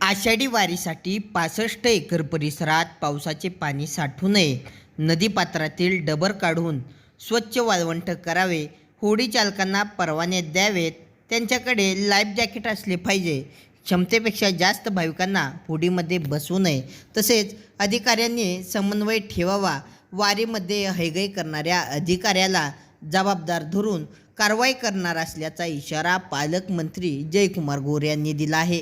आषाढी वारीसाठी पासष्ट एकर परिसरात पावसाचे पाणी साठू नये. नदीपात्रातील डबर काढून स्वच्छ वाळवंट करावे. होडी चालकांना परवाने द्यावेत. त्यांच्याकडे लाईफ जॅकेट असले पाहिजे. क्षमतेपेक्षा जास्त भाविकांना होडीमध्ये बसवू नये. तसेच अधिकाऱ्यांनी समन्वय ठेवावा. वारीमध्ये हैगई करणाऱ्या अधिकाऱ्याला जबाबदार धरून कारवाई करणार असल्याचा इशारा पालकमंत्री जयकुमार गोरे यांनी दिला आहे.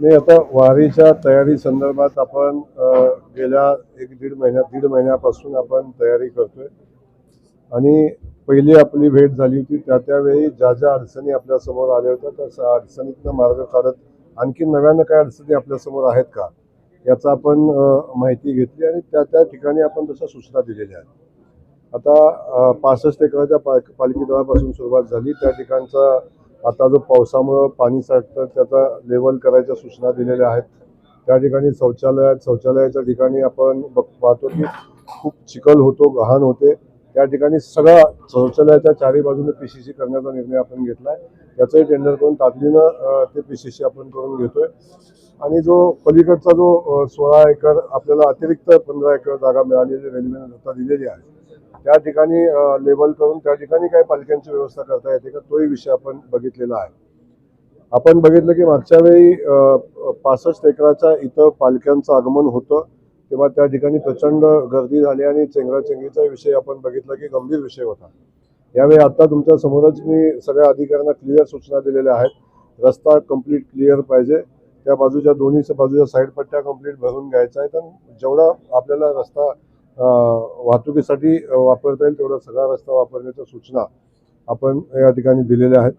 नाही आता वारीच्या तयारी संदर्भात आपण गेल्या एक दीड महिन्या दीड महिन्यापासून आपण तयारी करतोय. आणि पहिली आपली भेट झाली होती त्या त्यावेळी ज्या ज्या अडचणी आपल्यासमोर आल्या होत्या त्या अडचणीतनं मार्ग काढत आणखी नव्यानं काय अडचणी आपल्यासमोर आहेत का? याचा आपण माहिती घेतली आणि त्या त्या ठिकाणी आपण तशा सूचना दिलेल्या आहेत. आता पासष्ट एकराच्या पाल पालखी सुरुवात झाली. त्या ठिकाणचा आता जो पावसामुळं पाणी साठतं त्याचा लेवल करायच्या सूचना दिलेल्या आहेत. त्या ठिकाणी शौचालयात शौचालयाच्या ठिकाणी आपण बघ पाहतो की खूप चिखल होतो गहाण होते. त्या ठिकाणी सगळा शौचालयाच्या चारी बाजूने पी सी सी करण्याचा निर्णय आपण घेतला आहे त्याचंही टेंडर करून तातडीनं ते पी सी सी आपण करून घेतोय. आणि जो पलीकडचा जो सोळा एकर आपल्याला अतिरिक्त पंधरा एकर जागा मिळालेली रेल्वेने आता दिलेली आहे त्या ठिकाणी लेवल करून त्या ठिकाणी काही पालख्यांची व्यवस्था करता येते का? तोही विषय आपण बघितलेला आहे. आपण बघितलं की मागच्या वेळी पासष्ट एकराच्या इथं पालख्यांचं आगमन होतं तेव्हा त्या ठिकाणी प्रचंड गर्दी झाली आणि चेंगराचेंगरीचा विषय आपण बघितला की गंभीर विषय होता. यावेळी आता तुमच्या समोरच मी सगळ्या अधिकाऱ्यांना क्लिअर सूचना दिलेल्या आहेत. रस्ता कंप्लीट क्लिअर पाहिजे. त्या बाजूच्या दोन्ही बाजूच्या साईड पट्ट्या कंप्लीट भरून घ्यायचा आहे. तर जेवढा आपल्याला रस्ता वाहतुकीसाठी वापरता येईल तेवढा सगळा रस्ता वापरण्याच्या सूचना आपण या ठिकाणी दिलेल्या आहेत.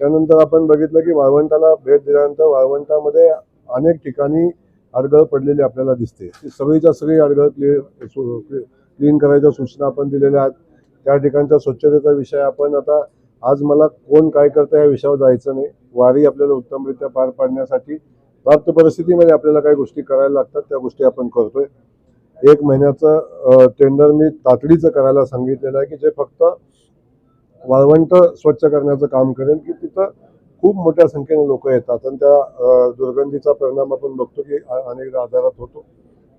त्यानंतर आपण बघितलं की वाळवंटाला भेट दिल्यानंतर वाळवंटामध्ये अनेक ठिकाणी अडगळ पडलेली आपल्याला दिसते. ती सगळीच्या सगळी अडगळ क्लिअर क्लीन करायच्या सूचना आपण दिलेल्या आहेत. त्या ठिकाणच्या स्वच्छतेचा विषय आपण आता आज मला कोण काय करतं या विषयावर जायचं नाही. वारी आपल्याला उत्तमरित्या पार पाडण्यासाठी प्राप्त परिस्थितीमध्ये आपल्याला काही गोष्टी करायला लागतात त्या गोष्टी आपण करतोय. एक महिन्याचं टेंडर मी तातडीचं करायला सांगितलेलं आहे की जे फक्त वाळवंट स्वच्छ करण्याचं काम करेल की तिथं खूप मोठ्या संख्येने लोक येतात. आणि त्या दुर्गंधीचा परिणाम आपण बघतो की अनेकदा आजारात होतो.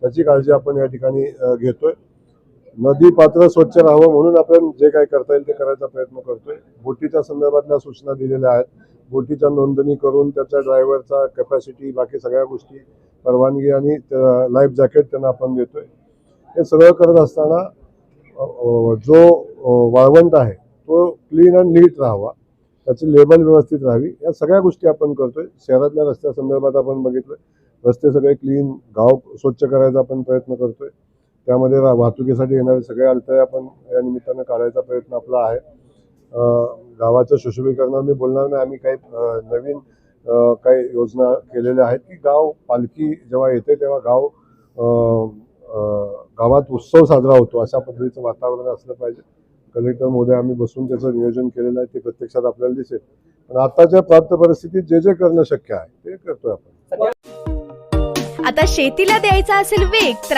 त्याची काळजी आपण या ठिकाणी घेतोय. नदी पात्र स्वच्छ राहावं म्हणून आपण जे काही करता येईल ते करायचा प्रयत्न करतोय. बोटीच्या संदर्भातल्या सूचना दिलेल्या आहेत. बोटीच्या नोंदणी करून त्याच्या ड्रायव्हरचा कॅपॅसिटी बाकी सगळ्या गोष्टी परवानगी आणि लाईफ जॅकेट त्यांना आपण देतोय. हे सगळं करत असताना जो वाळवंट आहे तो क्लीन अँड नीट राहावा. त्याची लेबल व्यवस्थित राहावी. या सगळ्या गोष्टी आपण करतोय. शहरातल्या रस्त्या संदर्भात आपण बघितलं. रस्ते सगळे क्लीन गाव स्वच्छ करायचा आपण प्रयत्न करतोय. त्यामध्ये रा- वाहतुकीसाठी येणारे सगळे अडथळे आपण या निमित्तानं काढायचा प्रयत्न आपला आहे. गावाच्या सुशोभीकरणावर मी बोलणार नाही. आम्ही काही नवीन काही योजना केलेल्या आहेत की गाव पालखी जेव्हा येते तेव्हा गाव गावात उत्सव साजरा होतो. अशा पद्धतीचं वातावरण असलं पाहिजे. कलेक्टर महोदय आम्ही बसून त्याचं नियोजन केलेलं आहे. ते प्रत्यक्षात आपल्याला दिसेल. पण आताच्या प्राप्त परिस्थितीत जे जे करणं शक्य आहे ते करतोय आपण. आता शेतीला द्यायचा असेल वेग तर